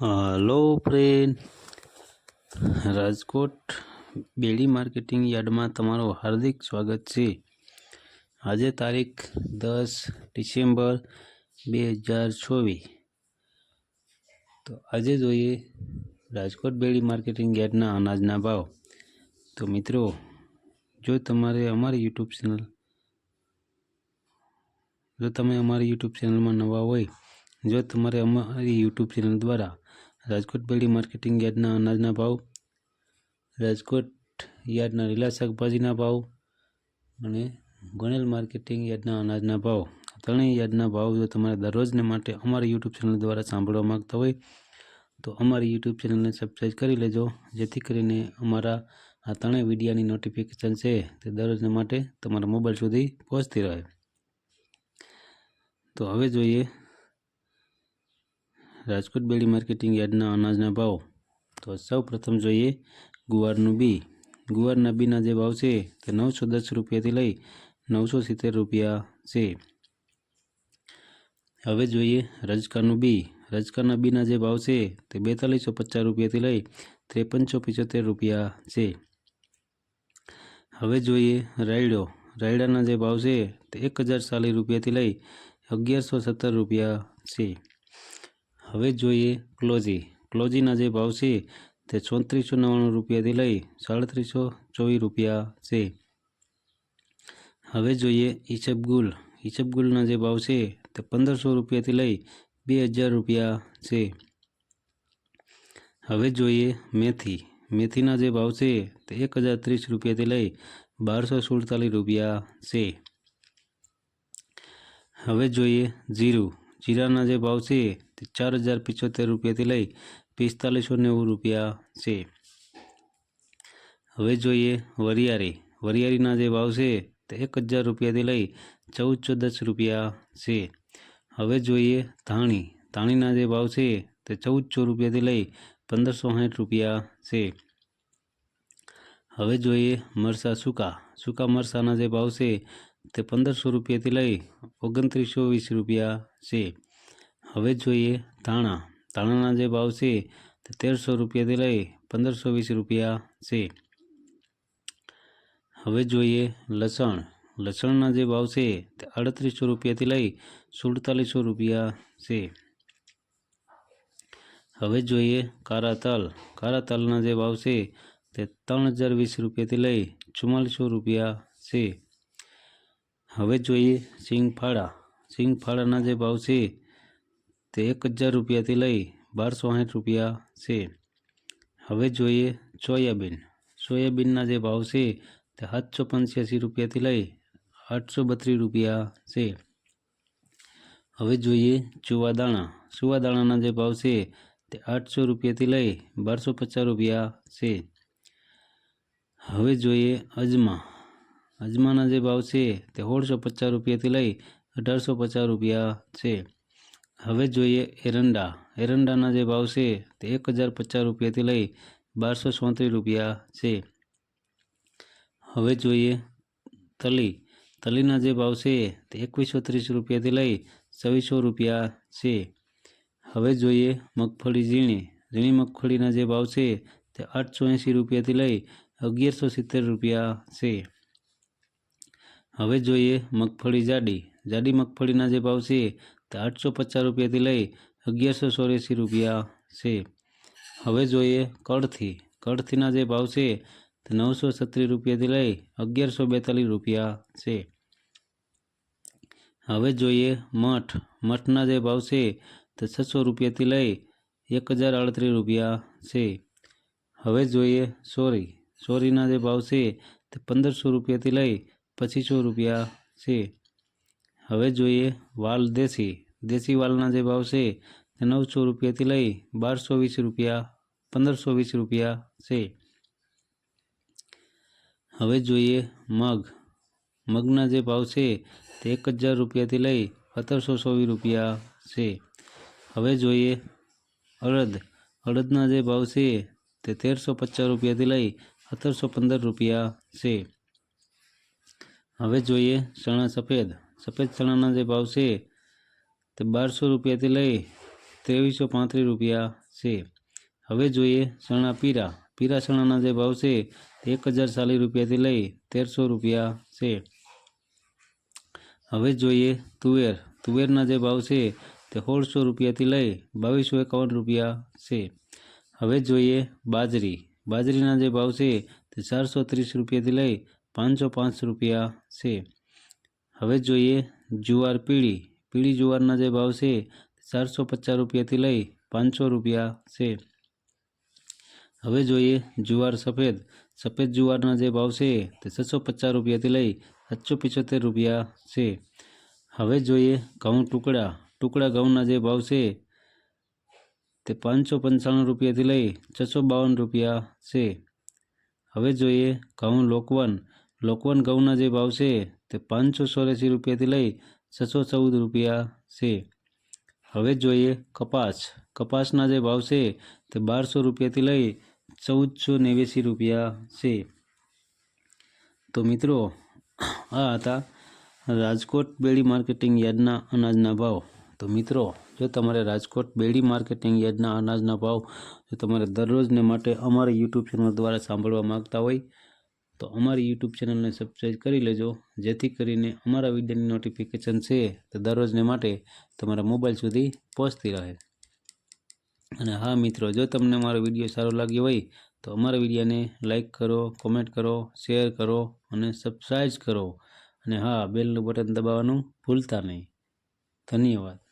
Hello friend. Rajkot Bedi marketing યાર્ડમાં તમારું હાર્દિક સ્વાગત છે. આજે તારીખ દસ ડિસેમ્બર બે હજાર ચોવીસ. તો આજે જોઈએ રાજકોટ બેડી માર્કેટિંગ યાર્ડના અનાજના ભાવ. તો મિત્રો, જો તમારે અમારી યુટ્યુબ ચેનલ, જો તમે અમારી યુટ્યુબ ચેનલમાં નવા હોય, જો તમારે અમારી યુટ્યુબ ચેનલ દ્વારા રાજકોટ બેડી માર્કેટિંગ યાર્ડના અનાજના ભાવ, રાજકોટ યાર્ડના લીલા શાકભાજીના ભાવ અને ગણેલ માર્કેટિંગ યાર્ડના અનાજના ભાવ. ત્રણેય યાર્ડના ભાવ જો તમારે દરરોજને માટે અમારી યુટ્યુબ ચેનલ દ્વારા સાંભળવા માગતા હોય, તો અમારી યુટ્યુબ ચેનલને સબસ્ક્રાઈબ કરી લેજો, જેથી કરીને અમારા આ ત્રણેય વિડીયાની નોટિફિકેશન છે તે દરરોજને માટે તમારા મોબાઈલ સુધી પહોંચતી રહે. તો હવે જોઈએ રાજકોટ બેડી માર્કેટિંગ યાર્ડના અનાજના ભાવ. તો સૌ પ્રથમ જોઈએ ગુવારનું બી. ગુવારના બીના જે ભાવ છે તે નવસો દસ રૂપિયાથી લઈ નવસો સિત્તેર રૂપિયા છે. હવે જોઈએ રજકાનું બી. રજકાના બીના જે ભાવ છે તે બેતાલીસો પચાસ રૂપિયાથી લઈ ત્રેપનસો પિચોતેર રૂપિયા છે. હવે જોઈએ રાયડો. રાયડાના જે ભાવ છે તે એક હજાર ચાલીસ રૂપિયાથી લઈ અગિયારસો સત્તર રૂપિયા છે. હવે જોઈએ ક્લોઝી ક્લોઝીના જે ભાવ છે તે ચોત્રીસો નવ્વાણું રૂપિયાથી લઈ સાડત્રીસો ચોવીસ રૂપિયા છે. હવે જોઈએ ઈસબગુલ ઈસબગુલના જે ભાવ છે તે પંદરસો રૂપિયાથી લઈ બે હજાર રૂપિયા છે. હવે જોઈએ મેથી. મેથીના જે ભાવ છે તે એક હજાર ત્રીસ રૂપિયાથી લઈ બારસો સુડતાલીસ રૂપિયા છે. હવે જોઈએ જીરું. જીરાના જે ભાવ છે ચાર હજાર પિચોતેર રૂપિયાથી લઈ પિસ્તાલીસો નેવું રૂપિયા છે. હવે જોઈએ વરિયાળી વરિયાળીના જે ભાવ છે તે એક હજાર રૂપિયાથી લઈ ચૌદસો દસ રૂપિયા છે. હવે જોઈએ ધાણી. ધાણીના જે ભાવ છે તે ચૌદસો રૂપિયાથી લઈ પંદરસો સાઠ રૂપિયા છે. હવે જોઈએ મરસા સૂકા. સૂકા મરસાના જે ભાવ છે તે પંદરસો રૂપિયાથી લઈ ઓગણત્રીસો વીસ રૂપિયા છે. હવે જોઈએ ધાણા. ધાણાના જે ભાવ છે તે તેરસો રૂપિયાથી લઈ પંદરસો વીસ રૂપિયા છે. હવે જોઈએ લસણ. લસણના જે ભાવ છે તે અડત્રીસો રૂપિયાથી લઈ સુડતાલીસો રૂપિયા છે. હવે જોઈએ કારા તલ કારા તલના જે ભાવ છે તે ત્રણ હજાર વીસ રૂપિયાથી લઈ ચુમ્માલીસો રૂપિયા છે. હવે જોઈએ સિંગફાળા. સિંગફાળાના જે ભાવ છે તે એક હજાર રૂપિયાથી લઈ બારસો સાઠ રૂપિયા છે. હવે જોઈએ સોયાબીન. સોયાબીનના જે ભાવ છે તે સાતસો પંચ્યાસી રૂપિયાથી લઈ આઠસો બત્રીસ રૂપિયા છે. હવે જોઈએ ચુવાદાણા. ચુવાદાણાના જે ભાવ છે તે આઠસો રૂપિયાથી લઈ બારસો પચાસ રૂપિયા છે. હવે જોઈએ અજમા. અજમાના જે ભાવ છે તે સોળસો પચાસ રૂપિયાથી લઈ અઢારસો પચાસ રૂપિયા છે. હવે જોઈએ એરંડા. એરંડાના જે ભાવ છે તે એક હજાર પચાસ રૂપિયાથી લઈ બારસો ચોત્રીસ રૂપિયા છે. હવે જોઈએ તલી. તલીના જે ભાવ છે તે એકવીસો ત્રીસ રૂપિયાથી લઈ છવ્વીસો રૂપિયા છે. હવે જોઈએ મગફળી ઝીણી. ઝીણી મગફળીના જે ભાવ છે તે આઠસો એંસી રૂપિયાથી લઈ અગિયારસો સિત્તેર રૂપિયા છે. હવે જોઈએ મગફળી જાડી. જાડી મગફળીના જે ભાવ છે આઠસો પચાસ રૂપિયાથી લઈ અગિયારસો ચોર્યાસી રૂપિયા છે. હવે જોઈએ કળથી. કળથીના જે ભાવ છે તે નવસો છત્રીસ રૂપિયાથી લઈ અગિયારસો બેતાલીસ રૂપિયા છે. હવે જોઈએ મઠ. મઠના જે ભાવ છે તે છસો રૂપિયાથી લઈ એક હજાર આડત્રીસ રૂપિયા છે. હવે જોઈએ સોરી. સોરીના જે ભાવ છે તે પંદરસો રૂપિયાથી લઈ પચીસો રૂપિયા છે. હવે જોઈએ વાલ દેશી. દેશી વાલના જે ભાવ છે તે નવસો રૂપિયાથી લઈ બારસો વીસ રૂપિયા, પંદરસો વીસ રૂપિયા છે. હવે જોઈએ મગ. મગના જે ભાવ છે તે એક હજાર રૂપિયાથી લઈ સત્તરસો ચોવીસ રૂપિયા છે. હવે જોઈએ અડદ. અડદના જે ભાવ છે તે તેરસો પચાસ રૂપિયાથી લઈ સત્તરસો પંદર રૂપિયા છે. હવે જોઈએ ચણા સફેદ. સફેદ ચણાના જે ભાવ છે તે બારસો રૂપિયાથી લઈ ત્રેવીસો પાંત્રીસ રૂપિયા છે. હવે જોઈએ ચણા પીરા. પીરા ચણાના જે ભાવ છે તે એક હજાર ચાલીસ રૂપિયાથી લઈ તેરસો રૂપિયા છે. હવે જોઈએ તુવેર. તુવેરના જે ભાવ છે તે સોળસો રૂપિયાથી લઈ બાવીસો એકાવન રૂપિયા છે. હવે જોઈએ બાજરી. બાજરીના જે ભાવ છે તે ચારસો ત્રીસ રૂપિયાથી લઈ પાંચસો પાંચ રૂપિયા છે. હવે જોઈએ જુવાર પીળી. પીળી જુવારના જે ભાવ છે ચારસો પચાસ રૂપિયાથી લઈ પાંચસો રૂપિયા છે. હવે જોઈએ જુવાર સફેદ. સફેદ જુવારના જે ભાવ છે, તે છસો પચાસ રૂપિયાથી લઈ સાતસો પિચોતેર રૂપિયા છે. હવે જોઈએ ઘઉં ટુકડા. ટુકડા ઘઉંના જે ભાવ છે, તે પાંચસો પંચાણું રૂપિયાથી લઈ છસો બાવન રૂપિયા છે. હવે જોઈએ ઘઉં લોકવન. લોકવન ઘઉંના જે ભાવ છે તે પાંચસો ચોર્યાસી રૂપિયાથી લઈ છસો ચૌદ રૂપિયા છે. હવે જોઈએ કપાસ. કપાસના જે ભાવ છે તે બારસો રૂપિયાથી લઈ ચૌદસો નેવ્યાસી રૂપિયા છે. તો મિત્રો, આ હતા રાજકોટ બેડી માર્કેટિંગ યાર્ડના અનાજના ભાવ. તો મિત્રો, જો તમારે રાજકોટ બેડી માર્કેટિંગ યાર્ડના અનાજના ભાવ જો તમારે દરરોજને માટે અમારી યુટ્યુબ ચેનલ દ્વારા સાંભળવા માંગતા હોય તો અમારી યુટ્યુબ ચેનલને સબસ્ક્રાઈબ કરી લેજો. જેથી કરીને અમારા વિડીયોની નોટિફિકેશન છે તે દરરોજને માટે તમારા મોબાઈલ સુધી પહોંચતી રહે. અને હા મિત્રો, જો તમને મારો વીડિયો સારો લાગ્યો હોય, તો અમારા વિડીયોને લાઇક કરો કોમેન્ટ કરો શેર કરો અને સબસ્ક્રાઈબ કરો. અને હા, બેલનું બટન દબાવવાનું ભૂલતા નહીં. ધન્યવાદ.